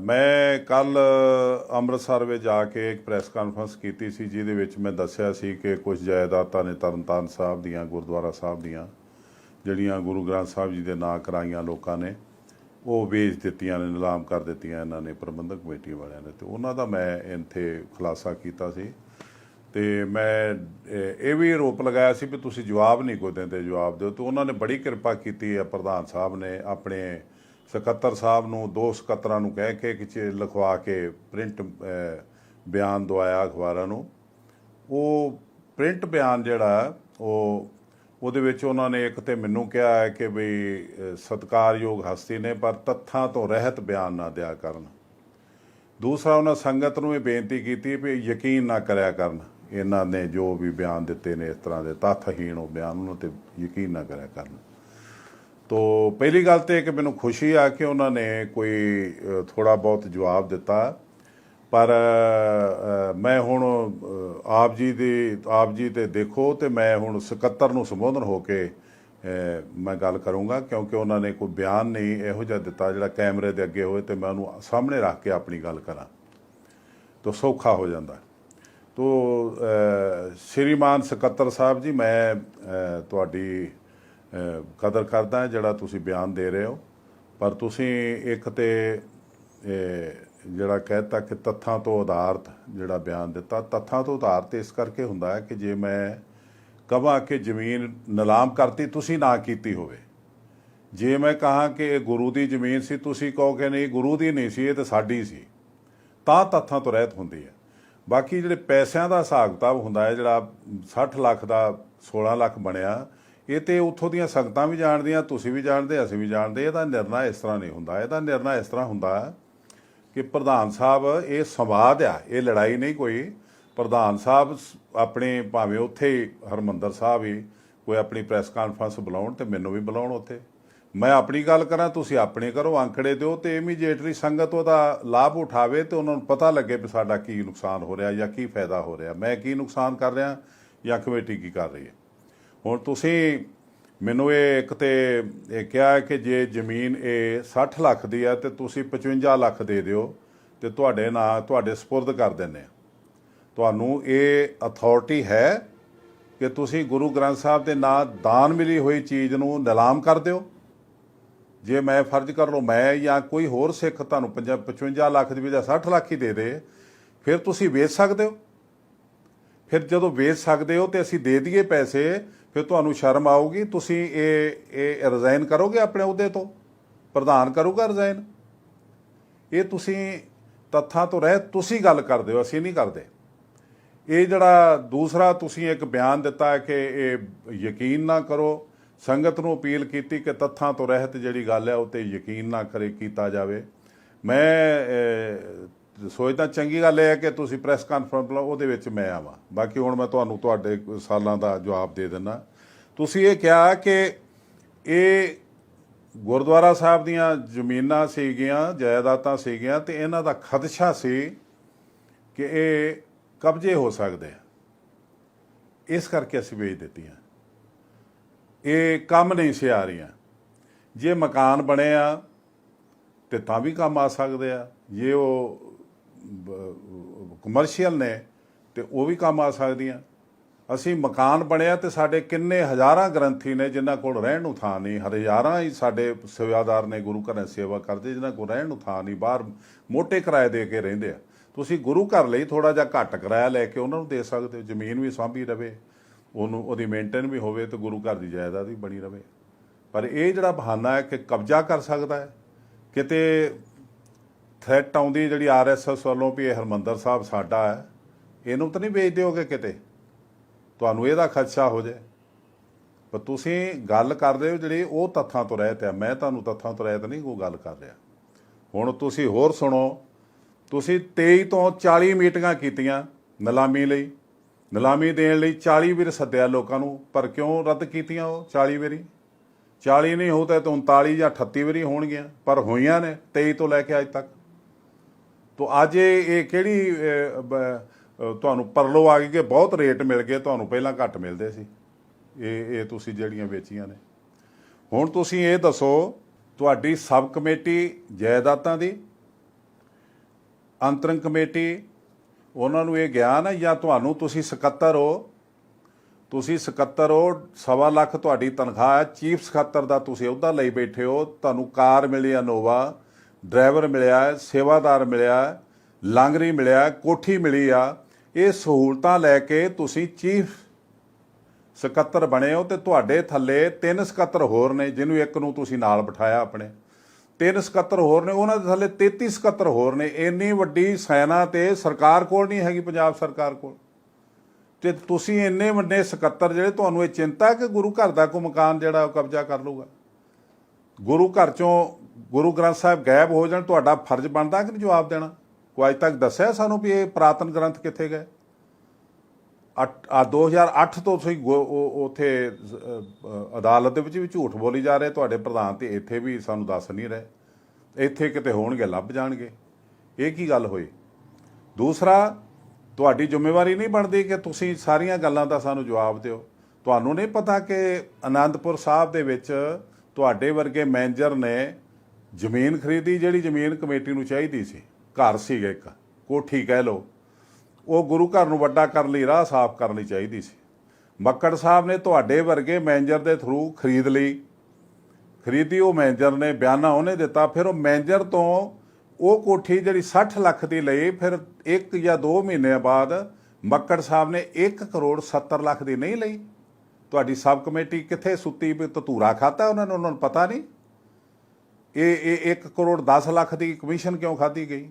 ਮੈਂ ਕੱਲ ਅੰਮ੍ਰਿਤਸਰ ਵਿੱਚ ਜਾ ਕੇ ਇੱਕ ਪ੍ਰੈਸ ਕਾਨਫਰੰਸ ਕੀਤੀ ਸੀ, ਜਿਹਦੇ ਵਿੱਚ ਮੈਂ ਦੱਸਿਆ ਸੀ ਕਿ ਕੁਝ ਜਾਇਦਾਦਾਂ ਨੇ ਤਰਨਤਾਰਨ ਸਾਹਿਬ ਦੀਆਂ, ਗੁਰਦੁਆਰਾ ਸਾਹਿਬ ਦੀਆਂ, ਜਿਹੜੀਆਂ ਗੁਰੂ ਗ੍ਰੰਥ ਸਾਹਿਬ ਜੀ ਦੇ ਨਾਂ ਕਰਾਈਆਂ ਲੋਕਾਂ ਨੇ, ਉਹ ਵੇਚ ਦਿੱਤੀਆਂ ਨੇ, ਨਿਲਾਮ ਕਰ ਦਿੱਤੀਆਂ ਇਹਨਾਂ ਨੇ, ਪ੍ਰਬੰਧਕ ਕਮੇਟੀ ਵਾਲਿਆਂ ਨੇ। ਤੇ ਉਹਨਾਂ ਦਾ ਮੈਂ ਇੱਥੇ ਖੁਲਾਸਾ ਕੀਤਾ ਸੀ। ਤੇ ਮੈਂ, ਇਹ ਵੀ ਆਰੋਪ ਲਗਾਇਆ ਸੀ ਵੀ ਤੁਸੀਂ ਜਵਾਬ ਨਹੀਂ ਕੋਈ ਦਿੰਦੇ, ਜਵਾਬ ਦਿਓ। ਤੇ ਉਹਨਾਂ ਨੇ ਬੜੀ ਕਿਰਪਾ ਕੀਤੀ ਹੈ ਪ੍ਰਧਾਨ ਸਾਹਿਬ ਨੇ ਆਪਣੇ ਸਕੱਤਰ ਸਾਹਿਬ ਨੂੰ ਦੋ ਸਕੱਤਰਾਂ ਨੂੰ ਕਹਿ ਕੇ ਕਿ ਚ- ਲਿਖਵਾ ਕੇ ਪ੍ਰਿੰਟ ਬਿਆਨ ਦਵਾਇਆ ਅਖਬਾਰਾਂ ਨੂੰ। ਉਹ ਪ੍ਰਿੰਟ ਬਿਆਨ ਜਿਹੜਾ ਉਹ ਉਹਦੇ ਵਿੱਚ ਉਹਨਾਂ ਨੇ ਇੱਕ ਤੇ ਮੈਨੂੰ ਕਿਹਾ ਹੈ ਕਿ ਵੀ ਅ, ਸਤਿਕਾਰਯੋਗ ਹਸਤੀ ਨੇ ਪਰ ਤੱਥਾਂ ਤੋਂ ਰਹਿਤ ਬਿਆਨ ਨਾ ਦਿਆ ਕਰਨ। ਦੂਸਰਾ ਉਹਨਾਂ ਸੰਗਤ ਨੂੰ ਇਹ ਬੇਨਤੀ ਕੀਤੀ ਵੀ ਯਕੀਨ ਨਾ ਕਰਿਆ ਕਰਨ। ਇਹਨਾਂ ਨੇ ਜੋ ਵੀ ਬਿਆਨ ਦਿੱਤੇ ਨੇ ਇਸ ਤਰ੍ਹਾਂ ਦੇ ਤੱਥਹੀਣ ਉਹ ਬਿਆਨ ਉਹਨਾਂ ਤੇ ਯਕੀਨ ਨਾ ਕਰਿਆ ਕਰਨ। ਤੋ ਪਹਿਲੀ ਗੱਲ ਤੇ ਕਿ ਮੈਨੂੰ ਖੁਸ਼ੀ ਆ ਕਿ ਉਹਨਾਂ ਨੇ ਕੋਈ ਥੋੜਾ ਬਹੁਤ ਜਵਾਬ ਦਿੱਤਾ। ਪਰ ਮੈਂ ਹੁਣ ਆਪ ਜੀ ਦੀ, ਆਪ ਜੀ ਤੇ ਦੇਖੋ ਤੇ ਮੈਂ ਹੁਣ ਸਕੱਤਰ ਨੂੰ ਸੰਬੋਧਨ ਹੋ ਕੇ ਮੈਂ ਗੱਲ ਕਰੂੰਗਾ ਕਿਉਂਕਿ ਉਹਨਾਂ ਨੇ ਕੋਈ ਬਿਆਨ ਨਹੀਂ ਇਹੋ ਜਿਹਾ ਦਿੱਤਾ ਜਿਹੜਾ ਕੈਮਰੇ ਦੇ ਅੱਗੇ ਹੋਏ ਤੇ ਮੈਂ ਉਹਨੂੰ ਸਾਹਮਣੇ ਰੱਖ ਕੇ ਆਪਣੀ ਗੱਲ ਕਰਾਂ। ਤਾਂ ਸੌਖਾ ਹੋ ਜਾਂਦਾ। ਤੋ ਸ਼੍ਰੀਮਾਨ ਸਕੱਤਰ ਸਾਹਿਬ ਜੀ, ਮੈਂ ਤੁਹਾਡੀ ਕਦਰ ਕਰਦਾ ਜਿਹੜਾ ਤੁਸੀਂ ਬਿਆਨ ਦੇ ਰਹੇ ਹੋ। ਪਰ ਤੁਸੀਂ ਇੱਕ ਤੇ ਇਹ ਜਿਹੜਾ ਕਹਿਤਾ ਕਿ ਤੱਥਾਂ ਤੋਂ ਆਧਾਰਤ ਜਿਹੜਾ ਬਿਆਨ ਦਿੱਤਾ, ਤੱਥਾਂ ਤੋਂ ਆਧਾਰਤ ਇਸ ਕਰਕੇ ਹੁੰਦਾ ਹੈ ਕਿ ਜੇ ਮੈਂ ਕਹਾਂ ਕਿ ਜ਼ਮੀਨ ਨਿਲਾਮ ਕਰਤੀ, ਤੁਸੀਂ ਨਾ ਕੀਤੀ ਹੋਵੇ। ਜੇ ਮੈਂ ਕਹਾਂ ਕਿ ਇਹ ਗੁਰੂ ਦੀ ਜ਼ਮੀਨ ਸੀ, ਤੁਸੀਂ ਕਹੋ ਕਿ ਨਹੀਂ, ਗੁਰੂ ਦੀ ਨਹੀਂ ਸੀ, ਇਹ ਤਾਂ ਸਾਡੀ ਸੀ। ਤਾਂ ਤੱਥਾਂ ਤੋਂ ਰਹਿਤ ਹੁੰਦੀ ਹੈ। ਬਾਕੀ ਜਿਹੜੇ ਪੈਸਿਆਂ ਦਾ ਹਿਸਾਬ ਕਿਤਾਬ ਹੁੰਦਾ ਹੈ, ਜਿਹੜਾ 60 ਲੱਖ ਦਾ 16 ਲੱਖ ਬਣਿਆ ਇਹ ਤੇ ਉੱਥੋਂ ਦੀਆਂ ਸੰਗਤਾਂ ਵੀ ਜਾਣਦੀਆਂ, ਤੁਸੀਂ ਵੀ ਜਾਣਦੇ, ਅਸੀਂ ਵੀ ਜਾਣਦੇ। ਇਹਦਾ ਨਿਰਣਾ ਇਸ ਤਰ੍ਹਾਂ ਨਹੀਂ ਹੁੰਦਾ। ਇਹਦਾ ਨਿਰਣਾ ਇਸ ਤਰ੍ਹਾਂ ਹੁੰਦਾ ਕਿ ਪ੍ਰਧਾਨ ਸਾਹਿਬ, ਇਹ ਸੰਵਾਦ ਆ, ਇਹ ਲੜਾਈ ਨਹੀਂ ਕੋਈ। ਪ੍ਰਧਾਨ ਸਾਹਿਬ ਆਪਣੇ ਭਾਵੇਂ ਉੱਥੇ ਹੀ ਹਰਮੰਦਰ ਸਾਹਿਬ ਹੀ ਕੋਈ ਆਪਣੀ ਪ੍ਰੈਸ ਕਾਨਫਰੰਸ ਬੁਲਾਉਣ ਤੇ ਮੈਨੂੰ ਵੀ ਬੁਲਾਉਣ ਉੱਥੇ। ਮੈਂ ਆਪਣੀ ਗੱਲ ਕਰਾਂ, ਤੁਸੀਂ ਆਪਣੇ ਕਰੋ ਅੰਕੜੇ ਦਿਓ ਤੇ ਇਮੀਡੀਏਟਲੀ ਸੰਗਤ ਉਹਦਾ ਲਾਭ ਉਠਾਵੇ ਤੇ ਉਹਨਾਂ ਨੂੰ ਪਤਾ ਲੱਗੇ ਵੀ ਸਾਡਾ ਕੀ ਨੁਕਸਾਨ ਹੋ ਰਿਹਾ ਜਾਂ ਕੀ ਫਾਇਦਾ ਹੋ ਰਿਹਾ। ਮੈਂ ਕੀ ਨੁਕਸਾਨ ਕਰ ਰਿਹਾ ਜਾਂ ਕਮੇਟੀ ਕੀ ਕਰ ਰਹੀ ਹੈ? ਹੁਣ ਤੁਸੀਂ ਮੈਨੂੰ ਇਹ ਇੱਕ ਤੇ ਇਹ ਕਿਹਾ ਕਿ ਜੇ ਜ਼ਮੀਨ ਇਹ 60 ਲੱਖ ਦੀ ਹੈ ਤੇ ਤੁਸੀਂ 55 ਲੱਖ ਦੇ ਦਿਓ ਤੇ ਤੁਹਾਡੇ ਨਾਂ ਤੁਹਾਡੇ ਸਪੁਰਦ ਕਰ ਦਿੰਨੇ ਆ ਤੁਹਾਨੂੰ ਇਹ ਅਥਾਰਟੀ ਹੈ ਕਿ ਤੁਸੀਂ ਗੁਰੂ ਗ੍ਰੰਥ ਸਾਹਿਬ ਦੇ ਨਾਂ ਦਾਨ ਮਿਲੀ ਹੋਈ ਚੀਜ਼ ਨੂੰ ਨਿਲਾਮ ਕਰ ਦਿਓ। ਜੇ ਮੈਂ ਫਰਜ਼ ਕਰ ਲਓ ਮੈਂ ਜਾਂ ਕੋਈ ਹੋਰ ਸਿੱਖ ਤੁਹਾਨੂੰ 55 ਲੱਖ ਦੀ ਬਜਾਏ 60 ਲੱਖ ਹੀ ਦੇ ਦੇ, ਫਿਰ ਤੁਸੀਂ ਵੇਚ ਸਕਦੇ ਹੋ। ਫਿਰ ਜਦੋਂ ਵੇਚ ਸਕਦੇ ਹੋ ਤੇ ਅਸੀਂ ਦੇ ਦਈਏ ਪੈਸੇ ਫਿਰ ਤੁਹਾਨੂੰ ਸ਼ਰਮ ਆਊਗੀ, ਤੁਸੀਂ ਇਹ ਇਹ ਰਿਜ਼ਾਈਨ ਕਰੋਗੇ ਆਪਣੇ ਅਹੁਦੇ ਤੋਂ? ਪ੍ਰਧਾਨ ਕਰੂਗਾ ਰਿਜ਼ਾਈਨ ਇਹ ਤੁਸੀਂ ਤੱਥਾਂ ਤੋਂ ਰਹਿ, ਤੁਸੀਂ ਗੱਲ ਕਰਦੇ ਹੋ, ਅਸੀਂ ਨਹੀਂ ਕਰਦੇ। ਇਹ ਜਿਹੜਾ ਦੂਸਰਾ ਤੁਸੀਂ ਇੱਕ ਬਿਆਨ ਦਿੱਤਾ ਕਿ ਇਹ ਯਕੀਨ ਨਾ ਕਰੋ, ਸੰਗਤ ਨੂੰ ਅਪੀਲ ਕੀਤੀ ਕਿ ਤੱਥਾਂ ਤੋਂ ਰਹਿਤ ਜਿਹੜੀ ਗੱਲ ਹੈ, ਉਹ ਤੇ ਯਕੀਨ ਨਾ ਕਰੇ, ਕੀਤਾ ਜਾਵੇ। ਮੈਂ ਸੋਚਦਾ ਚੰਗੀ ਗੱਲ ਇਹ ਹੈ ਕਿ ਤੁਸੀਂ ਪ੍ਰੈਸ ਕਾਨਫਰੰਸ ਬੁਲਾਓ, ਉਹਦੇ ਵਿੱਚ ਮੈਂ ਆਵਾਂ। ਬਾਕੀ ਹੁਣ ਮੈਂ ਤੁਹਾਨੂੰ ਤੁਹਾਡੇ ਸਾਲਾਂ ਦਾ ਜਵਾਬ ਦੇ ਦਿੰਦਾ। ਤੁਸੀਂ ਇਹ ਕਿਹਾ ਕਿ ਇਹ ਗੁਰਦੁਆਰਾ ਸਾਹਿਬ ਦੀਆਂ ਜ਼ਮੀਨਾਂ ਸੀਗੀਆਂ, ਜਾਇਦਾਦਾਂ ਸੀਗੀਆਂ ਤੇ ਇਹਨਾਂ ਦਾ ਖਦਸ਼ਾ ਸੀ ਕਿ ਇਹ ਕਬਜ਼ੇ ਹੋ ਸਕਦੇ ਆ। ਇਸ ਕਰਕੇ ਅਸੀਂ ਵੇਚ ਦਿੱਤੀਆਂ। ਇਹ ਕੰਮ ਨਹੀਂ ਸੀ ਆ ਰਹੀਆਂ। ਜੇ ਮਕਾਨ ਬਣੇ ਆ ਤੇ ਤਾਂ ਵੀ ਕੰਮ ਆ ਸਕਦੇ ਆ। ਜੇ ਉਹ ਕਮਰਸ਼ੀਅਲ ਨੇ ਤੇ ਉਹ ਵੀ ਕੰਮ ਆ ਸਕਦੀਆਂ। ਅਸੀਂ ਮਕਾਨ ਬਣਿਆ ਤੇ ਸਾਡੇ ਕਿੰਨੇ ਹਜ਼ਾਰਾਂ ਗ੍ਰੰਥੀ ਨੇ ਜਿਨ੍ਹਾਂ ਕੋਲ ਰਹਿਣ ਨੂੰ ਥਾਂ ਨਹੀਂ। ਹਜ਼ਾਰਾਂ ਹੀ ਸਾਡੇ ਸੇਵਾਦਾਰ ਨੇ ਗੁਰੂ ਘਰਾਂ ਦੀ ਸੇਵਾ ਕਰਦੇ, ਜਿਨ੍ਹਾਂ ਕੋਲ ਰਹਿਣ ਨੂੰ ਥਾਂ ਨਹੀਂ, ਬਾਹਰ ਮੋٹے ਕਿਰਾਏ ਦੇ ਕੇ ਰਹਿੰਦੇ ਆ। ਤੁਸੀਂ ਗੁਰੂ ਘਰ ਲਈ ਥੋੜਾ ਜਿਹਾ ਘੱਟ ਕਿਰਾਇਆ ਲੈ ਕੇ ਉਹਨਾਂ ਨੂੰ ਦੇ ਸਕਦੇ ਹੋ। ਜ਼ਮੀਨ ਵੀ ਸਾਂਭੀ ਰਵੇ, ਉਹਨੂੰ, ਉਹਦੀ ਮੇਨਟੇਨ ਵੀ ਹੋਵੇ ਤੇ ਗੁਰੂ ਘਰ ਦੀ ਜਾਇਦਾਦ ਵੀ ਬਣੀ ਰਵੇ। ਪਰ ਇਹ ਜਿਹੜਾ ਬਹਾਨਾ ਹੈ ਕਿ ਕਬਜ਼ਾ ਕਰ ਸਕਦਾ ਹੈ, ਕਿਤੇ ਥ੍ਰੈਟ ਆਉਂਦੀ ਜਿਹੜੀ ਆਰਐਸਐਸ ਵੱਲੋਂ ਵੀ ਇਹ ਹਰਮੰਦਰ ਸਾਹਿਬ ਸਾਡਾ ਹੈ, ਇਹਨੂੰ ਤਾਂ ਨਹੀਂ ਵੇਚ ਦਿਓਗੇ ਕਿਤੇ? ਤੁਹਾਨੂੰ ਇਹਦਾ ਖਦਸ਼ਾ ਹੋ ਜਾਏ। ਪਰ ਤੁਸੀਂ ਗੱਲ ਕਰਦੇ ਹੋ ਜਿਹੜੀ ਉਹ ਤੱਥਾਂ ਤੋਂ ਰਹਿਤ ਹੈ। ਮੈਂ ਤੁਹਾਨੂੰ ਤੱਥਾਂ ਤੋਂ ਰਹਿਤ ਨਹੀਂ ਕੋਈ ਗੱਲ ਕਰ ਰਿਹਾ। ਹੁਣ ਤੁਸੀਂ ਹੋਰ ਸੁਣੋ। ਤੁਸੀਂ 23 ਤੋਂ 40 ਮੀਟਿੰਗਾਂ ਕੀਤੀਆਂ ਨਿਲਾਮੀ ਲਈ। ਨਿਲਾਮੀ ਦੇਣ ਲਈ 40 ਵੀਰ ਸੱਦਿਆ ਲੋਕਾਂ ਨੂੰ। ਪਰ ਕਿਉਂ ਰੱਦ ਕੀਤੀਆਂ ਉਹ 40 ਵਾਰੀ? 40 ਨਹੀਂ ਹੋ ਤਾਂ 39 ਜਾਂ 38 ਵਾਰੀ ਹੋਣਗੀਆਂ। ਪਰ ਹੋਈਆਂ ਨੇ 23 ਤੋਂ ਲੈ ਕੇ ਅੱਜ ਤੱਕ। ਤੋ ਅੱਜ ਇਹ ਕਿਹੜੀ ਤੁਹਾਨੂੰ ਪਰਲੋ ਆ ਗਈ ਕਿ ਬਹੁਤ ਰੇਟ ਮਿਲ ਗਏ, ਤੁਹਾਨੂੰ ਪਹਿਲਾਂ ਘੱਟ ਮਿਲਦੇ ਸੀ। ਇਹ ਇਹ ਤੁਸੀਂ ਜਿਹੜੀਆਂ ਵੇਚੀਆਂ ਨੇ। ਹੁਣ ਤੁਸੀਂ ਇਹ ਦੱਸੋ, ਤੁਹਾਡੀ ਸਬ ਕਮੇਟੀ ਜਾਇਦਾਦਾਂ ਦੀ, ਅੰਤਰੰਗ ਕਮੇਟੀ, ਉਹਨਾਂ ਨੂੰ ਇਹ ਗਿਆਨ ਹੈ ਜਾਂ ਤੁਹਾਨੂੰ ਤੁਸੀਂ ਸਕੱਤਰ ਹੋ? ਤੁਸੀਂ ਸਕੱਤਰ ਹੋ, ਸਵਾ ਲੱਖ ਤੁਹਾਡੀ ਤਨਖਾਹ ਹੈ, ਚੀਫ ਸਕੱਤਰ ਦਾ ਤੁਸੀਂ ਅਹੁਦਾ ਲਈ ਬੈਠੇ ਹੋ, ਤੁਹਾਨੂੰ ਕਾਰ ਮਿਲੀ ਇਨੋਵਾ ਡਰਾਈਵਰ ਮਿਲਿਆ, ਸੇਵਾਦਾਰ ਮਿਲਿਆ, ਲਾਂਗਰੀ ਮਿਲਿਆ, ਕੋਠੀ ਮਿਲੀ ਆ, ਇਹ ਸਹੂਲਤਾਂ ਲੈ ਕੇ ਤੁਸੀਂ ਚੀਫ ਸਕੱਤਰ ਬਣੇ ਹੋ ਤੇ ਤੁਹਾਡੇ ਥੱਲੇ ਤਿੰਨ ਸਕੱਤਰ ਹੋਰ ਨੇ, ਜਿਹਨੂੰ ਇੱਕ ਨੂੰ ਤੁਸੀਂ ਨਾਲ ਬਿਠਾਇਆ ਆਪਣੇ। ਤਿੰਨ ਸਕੱਤਰ ਹੋਰ ਨੇ, ਉਹਨਾਂ ਦੇ ਥੱਲੇ 33 ਸਕੱਤਰ ਹੋਰ ਨੇ। ਇੰਨੀ ਵੱਡੀ ਸੈਨਾ ਤੇ ਸਰਕਾਰ ਕੋਲ ਨਹੀਂ ਹੈਗੀ, ਪੰਜਾਬ ਸਰਕਾਰ ਕੋਲ। ਤੇ ਤੁਸੀਂ ਇੰਨੇ ਵੱਡੇ ਸਕੱਤਰ ਜਿਹੜੇ ਤੁਹਾਨੂੰ ਇਹ ਚਿੰਤਾ ਕਿ ਗੁਰੂ ਘਰ ਦਾ ਕੋ ਮਕਾਨ ਜਿਹੜਾ ਉਹ ਕਬਜ਼ਾ ਕਰ ਲੂਗਾ ਗੁਰੂ ਘਰ ਚੋਂ ਗੁਰੂ ਗ੍ਰੰਥ ਸਾਹਿਬ ਗਾਇਬ ਹੋ ਜਾਣ, ਤੁਹਾਡਾ ਫਰਜ਼ ਬਣਦਾ ਕਿ ਨਹੀਂ ਜਵਾਬ ਦੇਣਾ? ਕੋਈ ਅੱਜ ਤੱਕ ਦੱਸਿਆ ਸਾਨੂੰ ਵੀ ਇਹ ਪ੍ਰਾਤਨ ਗ੍ਰੰਥ ਕਿੱਥੇ ਗਏ? ਅੱਠ- ਆ 2008 ਤੋਂ ਤੁਸੀਂ ਗੋ- ਉੱਥੇ ਅਦਾਲਤ ਦੇ ਵਿੱਚ ਵੀ ਝੂਠ ਬੋਲੀ ਜਾ ਰਹੇ, ਤੁਹਾਡੇ ਪ੍ਰਧਾਨ ਤੇ ਇੱਥੇ ਵੀ ਸਾਨੂੰ ਦੱਸ ਨਹੀਂ ਰਹੇ। ਇੱਥੇ ਕਿਤੇ ਹੋਣਗੇ, ਲੱਭ ਜਾਣਗੇ। ਇਹ ਕੀ ਗੱਲ ਹੋਈ? ਦੂਸਰਾ, ਤੁਹਾਡੀ ਜ਼ਿੰਮੇਵਾਰੀ ਨਹੀਂ ਬਣਦੀ ਕਿ ਤੁਸੀਂ ਸਾਰੀਆਂ ਗੱਲਾਂ ਦਾ ਸਾਨੂੰ ਜਵਾਬ ਦਿਓ। ਤੁਹਾਨੂੰ ਨਹੀਂ ਪਤਾ ਕਿ ਆਨੰਦਪੁਰ ਸਾਹਿਬ ਦੇ ਵਿੱਚ ਤੁਹਾਡੇ ਵਰਗੇ ਮੈਨੇਜਰ ਨੇ ਜ਼ਮੀਨ ਖਰੀਦੀ, ਜਿਹੜੀ ਜ਼ਮੀਨ ਕਮੇਟੀ ਨੂੰ ਚਾਹੀਦੀ ਸੀ। ਘਰ ਸੀਗਾ ਇੱਕ। ਕੋਠੀ ਕਹਿ ਲਓ। ਉਹ ਗੁਰੂ ਘਰ ਨੂੰ ਵੱਡਾ ਕਰਨ ਲਈ, ਰਾਹ ਸਾਫ਼ ਕਰਨ ਲਈ ਚਾਹੀਦੀ ਸੀ। ਮੱਕੜ ਸਾਹਿਬ ਨੇ ਤੁਹਾਡੇ ਵਰਗੇ ਮੈਨੇਜਰ ਦੇ ਥਰੂ ਖਰੀਦ ਲਈ। ਖਰੀਦੀ ਉਹ ਮੈਨੇਜਰ ਨੇ, ਬਿਆਨਾ ਉਹਨੇ ਦਿੱਤਾ। ਫਿਰ ਉਹ ਮੈਨੇਜਰ ਤੋਂ ਉਹ ਕੋਠੀ ਜਿਹੜੀ 60 ਲੱਖ ਦੀ ਲਈ, ਫਿਰ ਇੱਕ ਜਾਂ 2 ਮਹੀਨਿਆਂ ਬਾਅਦ ਮੱਕੜ ਸਾਹਿਬ ਨੇ 1 ਕਰੋੜ 70 ਲੱਖ ਦੀ ਨਹੀਂ ਲਈ। ਤੁਹਾਡੀ ਸਬ ਕਮੇਟੀ ਕਿੱਥੇ ਸੁੱਤੀ, ਵੀ ਧਤੂਰਾ ਖਾਤਾ ਉਹਨਾਂ ਨੂੰ ਉਹਨਾਂ ਨੂੰ ਪਤਾ ਨਹੀਂ। ਇਹ ਇਹ 1 ਕਰੋੜ 10 ਲੱਖ ਦੀ ਕਮਿਸ਼ਨ ਕਿਉਂ ਖਾਧੀ ਗਈ?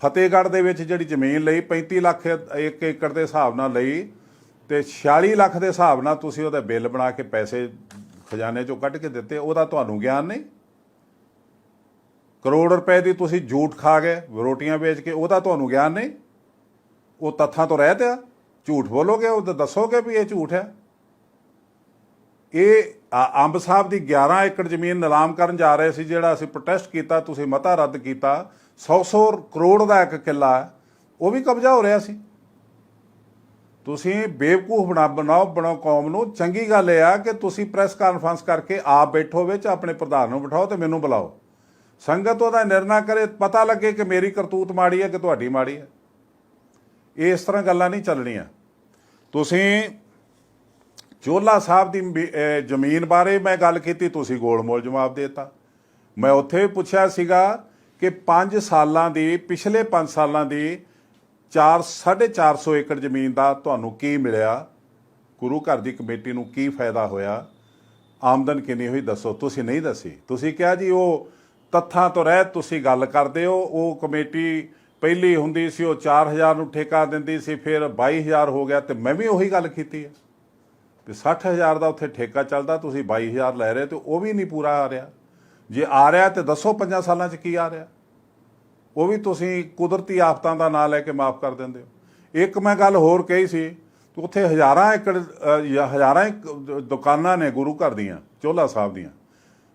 ਫਤਿਹਗੜ੍ਹ ਦੇ ਵਿੱਚ ਜਿਹੜੀ ਜ਼ਮੀਨ ਲਈ 35 ਲੱਖ ਇੱਕ ਏਕੜ ਦੇ ਹਿਸਾਬ ਨਾਲ ਲਈ ਤੇ 46 ਲੱਖ ਦੇ ਹਿਸਾਬ ਨਾਲ ਤੁਸੀਂ ਉਹਦਾ ਬਿੱਲ ਬਣਾ ਕੇ ਪੈਸੇ ਖਜ਼ਾਨੇ ਚੋਂ ਕੱਢ ਕੇ ਦਿੱਤੇ, ਉਹਦਾ ਤੁਹਾਨੂੰ ਗਿਆਨ ਨਹੀਂ? ਕਰੋੜ ਰੁਪਏ ਦੀ ਤੁਸੀਂ ਝੂਠ ਖਾ ਗਏ, ਰੋਟੀਆਂ ਵੇਚ ਕੇ, ਉਹਦਾ ਤੁਹਾਨੂੰ ਗਿਆਨ ਨਹੀਂ? ਉਹ ਤੱਥਾਂ ਤੋਂ ਰਹਿਤ ਆ? ਝੂਠ ਬੋਲੋਗੇ, ਉਹ ਤਾਂ ਦੱਸੋਗੇ ਵੀ ਇਹ ਝੂਠ ਹੈ। ਇਹ ਅੰਬ ਸਾਹਿਬ ਦੀ 11 ਏਕੜ ਜ਼ਮੀਨ ਨਿਲਾਮ ਕਰਨ ਜਾ ਰਹੇ ਸੀ, ਜਿਹੜਾ ਅਸੀਂ ਪ੍ਰੋਟੈਸਟ ਕੀਤਾ, ਤੁਸੀਂ ਮਤਾ ਰੱਦ ਕੀਤਾ 100-100 ਕਰੋੜ ਦਾ ਇੱਕ ਕਿੱਲਾ, ਉਹ ਵੀ ਕਬਜ਼ਾ ਹੋ ਰਿਹਾ ਸੀ। ਤੁਸੀਂ ਬੇਵਕੂਫ ਬਣਾ, ਬਣਾਓ ਬਣਾਓ ਕੌਮ ਨੂੰ, ਚੰਗੀ ਗੱਲ ਇਹ ਆ ਕਿ ਤੁਸੀਂ ਪ੍ਰੈਸ ਕਾਨਫਰੰਸ ਕਰਕੇ ਆਪ ਬੈਠੋ ਵਿੱਚ, ਆਪਣੇ ਪ੍ਰਧਾਨ ਨੂੰ ਬਿਠਾਓ ਤੇ ਮੈਨੂੰ ਬੁਲਾਓ। ਸੰਗਤ ਉਹਦਾ ਨਿਰਣਾ ਕਰੇ, ਪਤਾ ਲੱਗੇ ਕਿ ਮੇਰੀ ਕਰਤੂਤ ਮਾੜੀ ਹੈ ਕਿ ਤੁਹਾਡੀ ਮਾੜੀ ਹੈ। ਇਹ ਇਸ ਤਰ੍ਹਾਂ ਗੱਲਾਂ ਨਹੀਂ ਚੱਲਣੀਆਂ। ਤੁਸੀਂ ਚੋਲਾ ਸਾਹਿਬ ਦੀ ਵੀ- ਜ਼ਮੀਨ ਬਾਰੇ ਮੈਂ ਗੱਲ ਕੀਤੀ, ਤੁਸੀਂ ਗੋਲਮੋਲ ਜਵਾਬ ਦੇਤਾ। ਮੈਂ ਉੱਥੇ ਵੀ ਪੁੱਛਿਆ ਸੀਗਾ ਕਿ 5 ਸਾਲਾਂ ਦੀ, ਪਿਛਲੇ 5 ਸਾਲਾਂ ਦੀ 4 450 ਏਕੜ ਜ਼ਮੀਨ ਦਾ ਤੁਹਾਨੂੰ ਕੀ ਮਿਲਿਆ? ਗੁਰੂ ਘਰ ਦੀ ਕਮੇਟੀ ਨੂੰ ਕੀ ਫਾਇਦਾ ਹੋਇਆ? ਆਮਦਨ ਕਿੰਨੀ ਹੋਈ ਦੱਸੋ, ਤੁਸੀਂ ਨਹੀਂ ਦੱਸੀ। ਤੁਸੀਂ ਕਿਹਾ ਜੀ ਉਹ ਤੱਥਾਂ ਤੋਂ ਰਹਿ ਤੁਸੀਂ ਗੱਲ ਕਰਦੇ ਹੋ, ਉਹ ਕਮੇਟੀ ਪਹਿਲੀ ਹੁੰਦੀ ਸੀ, ਉਹ 4000 ਨੂੰ ਠੇਕਾ ਦਿੰਦੀ ਸੀ, ਫਿਰ 22000 ਹੋ ਗਿਆ ਤੇ ਮੈਂ ਵੀ ਉਹੀ ਗੱਲ ਕੀਤੀ ਹੈ। ਤੇ 60000 ਦਾ ਉੱਥੇ ਠੇਕਾ ਚੱਲਦਾ, ਤੁਸੀਂ 22000 ਲੈ ਰਹੇ ਤੇ ਉਹ ਵੀ ਨਹੀਂ ਪੂਰਾ ਆ ਰਿਹਾ। ਜੇ ਆ ਰਿਹਾ ਤੇ ਦੱਸੋ ਪੰਜਾਂ ਸਾਲਾਂ 'ਚ ਕੀ ਆ ਰਿਹਾ। ਉਹ ਵੀ ਤੁਸੀਂ ਕੁਦਰਤੀ ਆਫਤਾਂ ਦਾ ਨਾਂ ਲੈ ਕੇ ਮਾਫ ਕਰ ਦਿੰਦੇ ਹੋ। ਇੱਕ ਮੈਂ ਗੱਲ ਹੋਰ ਕਹੀ ਸੀ ਉੱਥੇ ਹਜ਼ਾਰਾਂ ਏਕੜ ਜਾਂ ਹਜ਼ਾਰਾਂ ਦੁਕਾਨਾਂ ਨੇ ਗੁਰੂ ਘਰ ਦੀਆਂ ਚੋਲਾ ਸਾਹਿਬ ਦੀਆਂ।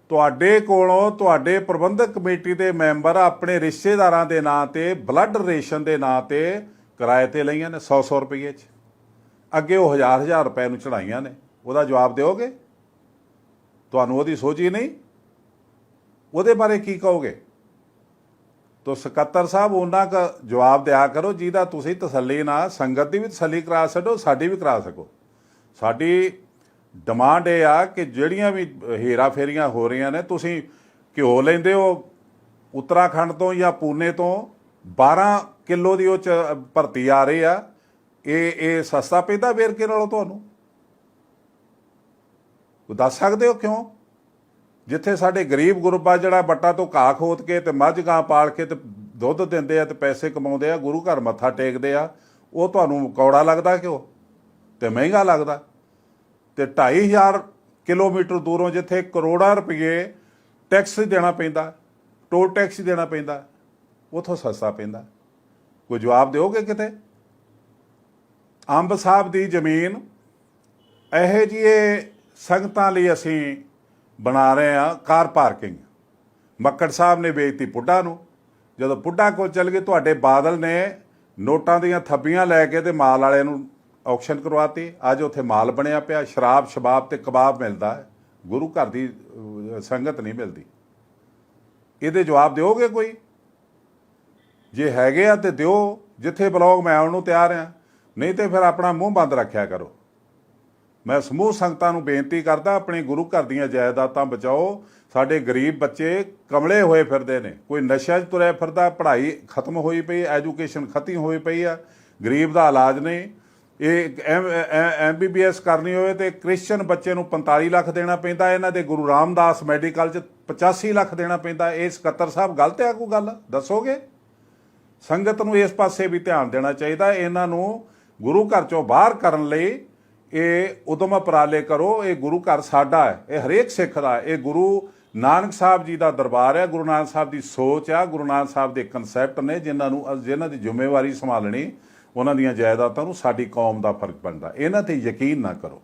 ਤੁਹਾਡੇ ਕੋਲੋਂ ਤੁਹਾਡੇ ਪ੍ਰਬੰਧਕ ਕਮੇਟੀ ਦੇ ਮੈਂਬਰ ਆਪਣੇ ਰਿਸ਼ਤੇਦਾਰਾਂ ਦੇ ਨਾਂ ਤੇ, ਬਲੱਡ ਰੇਸ਼ਨ ਦੇ ਨਾਂ ਤੇ ਕਿਰਾਏ ਤੇ ਲਈਆਂ ਨੇ 100-100 ਰੁਪਏ 'ਚ। ਅੱਗੇ ਉਹ ਹਜ਼ਾਰ ਹਜ਼ਾਰ ਰੁਪਏ ਨੂੰ ਚੜਾਈਆਂ ਨੇ, ਉਹਦਾ ਜਵਾਬ ਦਿਓਗੇ? ਤੁਹਾਨੂੰ ਉਹਦੀ ਸੋਚ ਹੀ ਨਹੀਂ? ਉਹਦੇ ਬਾਰੇ ਕੀ ਕਹੋਗੇ? ਤੋ ਸਕੱਤਰ ਸਾਹਿਬ ਉਹਨਾਂ ਦਾ ਜਵਾਬ ਦਿਆ ਕਰੋ, ਜਿਹਦਾ ਤੁਸੀਂ ਤਸੱਲੀ ਨਾਲ ਸੰਗਤ ਦੀ ਵੀ ਤਸੱਲੀ ਕਰਾ ਸਕੋ ਸਾਡੀ ਵੀ ਕਰਾ ਸਕੋ। ਸਾਡੀ ਡਿਮਾਂਡ ਇਹ ਆ ਕਿ ਜਿਹੜੀਆਂ ਵੀ ਹੇਰਾ ਫੇਰੀਆਂ ਹੋ ਰਹੀਆਂ ਨੇ, ਤੁਸੀਂ ਘਿਓ ਲੈਂਦੇ ਹੋ ਉੱਤਰਾਖੰਡ ਤੋਂ ਜਾਂ ਪੂਨੇ ਤੋਂ 12 ਕਿਲੋ ਦੀ ਉਹ ਚ ਭਰਤੀ ਆ ਰਹੀ ਆ। ਇਹ ਇਹ ਸਸਤਾ ਪੈਂਦਾ ਵੇਰਕੇ ਨਾਲੋਂ ਤੁਹਾਨੂੰ? ਉਹ ਦੱਸ ਸਕਦੇ ਹੋ ਕਿਉਂ? ਜਿੱਥੇ ਸਾਡੇ ਗਰੀਬ ਗੁਰਬਾ ਜਿਹੜਾ ਬੱਟਾ ਤੋਂ ਘਾਹ ਖੋਦ ਕੇ ਤੇ ਮੱਝ ਗਾਂ ਪਾਲ ਕੇ ਤੇ ਦੁੱਧ ਦਿੰਦੇ ਆ ਤੇ ਪੈਸੇ ਕਮਾਉਂਦੇ ਆ, ਗੁਰੂ ਘਰ ਮੱਥਾ ਟੇਕਦੇ ਆ, ਉਹ ਤੁਹਾਨੂੰ ਕੌੜਾ ਲੱਗਦਾ ਕਿਉਂ? ਤੇ ਮਹਿੰਗਾ ਲੱਗਦਾ। ਤੇ 2500 ਕਿਲੋਮੀਟਰ ਦੂਰੋਂ ਜਿੱਥੇ ਕਰੋੜਾਂ ਰੁਪਏ ਟੈਕਸ ਦੇਣਾ ਪੈਂਦਾ ਟੋਲ ਟੈਕਸ ਦੇਣਾ ਪੈਂਦਾ, ਉਥੋਂ ਸਸਤਾ ਪੈਂਦਾ। ਕੋਈ ਜਵਾਬ ਦਿਓਗੇ ਕਿਤੇ? ਅੰਬ ਸਾਹਿਬ ਦੀ ਜ਼ਮੀਨ ਇਹੋ ਜਿਹੇ ਸੰਗਤਾਂ ਲਈ ਅਸੀਂ ਬਣਾ ਰਹੇ ਆ ਕਾਰ ਪਾਰਕਿੰਗ। ਮੱਕੜ ਸਾਹਿਬ ਨੇ ਵੇਚਤੀ ਪੁੱਡਾ ਨੂੰ। ਜਦੋਂ ਪੁੱਡਾ ਕੋਲ ਚੱਲ ਗਏ, ਤੁਹਾਡੇ ਬਾਦਲ ਨੇ ਨੋਟਾਂ ਦੀਆਂ ਥੱਬੀਆਂ ਲੈ ਕੇ ਤੇ ਮਾਲ ਵਾਲਿਆਂ ਨੂੰ ਆਕਸ਼ਨ ਕਰਵਾਤੀ। ਅੱਜ ਉੱਥੇ ਮਾਲ ਬਣਿਆ ਪਿਆ, ਸ਼ਰਾਬ, ਸ਼ਬਾਬ ਤੇ ਕਬਾਬ ਮਿਲਦਾ ਹੈ। ਗੁਰੂ ਘਰ ਦੀ ਸੰਗਤ ਨਹੀਂ ਮਿਲਦੀ। ਇਹਦੇ ਜਵਾਬ ਦਿਓਗੇ ਕੋਈ? ਜੇ ਹੈਗੇ ਆ ਤੇ ਦਿਓ, ਜਿੱਥੇ ਬਲੌਗ ਮੈਂ ਆਉਣ ਨੂੰ ਤਿਆਰ ਆ ਨਹੀਂ ਤੇ ਫਿਰ ਆਪਣਾ ਮੂੰਹ ਬੰਦ ਰੱਖਿਆ ਕਰੋ। ਮੈਂ ਸਮੂਹ ਸੰਗਤਾਂ ਨੂੰ ਬੇਨਤੀ ਕਰਦਾ, ਆਪਣੇ ਗੁਰੂ ਘਰ ਦੀਆਂ ਜਾਇਦਾਦਾਂ ਬਚਾਓ। ਸਾਡੇ ਗਰੀਬ ਬੱਚੇ ਕਮਲੇ ਹੋਏ ਫਿਰਦੇ ਨੇ। ਕੋਈ ਨਸ਼ਾ 'ਚ ਤੁਰਿਆ ਫਿਰਦਾ, ਪੜ੍ਹਾਈ ਖਤਮ ਹੋਈ ਪਈ, ਐਜੂਕੇਸ਼ਨ ਖਤਮ ਹੋਈ ਪਈ ਆ। ਗਰੀਬ ਦਾ ਇਲਾਜ ਨਹੀਂ। ਇਹ ਐਮਬੀਬੀਐਸ ਕਰਨੀ ਹੋਵੇ ਤੇ ਕ੍ਰਿਸਚੀਅਨ ਬੱਚੇ ਨੂੰ 45 ਲੱਖ ਦੇਣਾ ਪੈਂਦਾ, ਇਹਨਾਂ ਦੇ ਗੁਰੂ ਰਾਮਦਾਸ ਮੈਡੀਕਲ 'ਚ 85 ਲੱਖ ਦੇਣਾ ਪੈਂਦਾ। ਇਹ ਸਕੱਤਰ ਸਾਹਿਬ ਗਲਤ ਹੈ ਕੋਈ ਗੱਲ? ਦੱਸੋਗੇ? ਸੰਗਤ ਨੂੰ ਇਸ ਪਾਸੇ ਵੀ ਧਿਆਨ ਦੇਣਾ ਚਾਹੀਦਾ। ਇਹਨਾਂ ਨੂੰ ਗੁਰੂ ਘਰ ਚੋਂ ਬਾਹਰ ਕਰਨ ਲਈ ਇਹ ਉਦਮ ਉਪਰਾਲੇ ਕਰੋ, ਇਹ ਗੁਰੂ ਘਰ ਸਾਡਾ ਹੈ, ਇਹ ਹਰੇਕ ਸਿੱਖ ਦਾ ਇਹ ਗੁਰੂ ਨਾਨਕ ਸਾਹਿਬ ਜੀ ਦਾ ਦਰਬਾਰ ਹੈ, ਗੁਰੂ ਨਾਨਕ ਸਾਹਿਬ ਦੀ ਸੋਚ ਆ, ਗੁਰੂ ਨਾਨਕ ਸਾਹਿਬ ਦੇ ਕਨਸੈਪਟ ਨੇ ਜਿਨ੍ਹਾਂ ਨੂੰ ਜਿਨ੍ਹਾਂ ਦੀ ਜ਼ਿੰਮੇਵਾਰੀ ਸੰਭਾਲਣੀ, ਉਹਨਾਂ ਦੀਆਂ ਜਾਇਦਾਦਾਂ ਨੂੰ ਸਾਡੀ ਕੌਮ ਦਾ ਫ਼ਰਕ ਪੈਂਦਾ ਇਹਨਾਂ ਤੇ ਯਕੀਨ ਨਾ ਕਰੋ।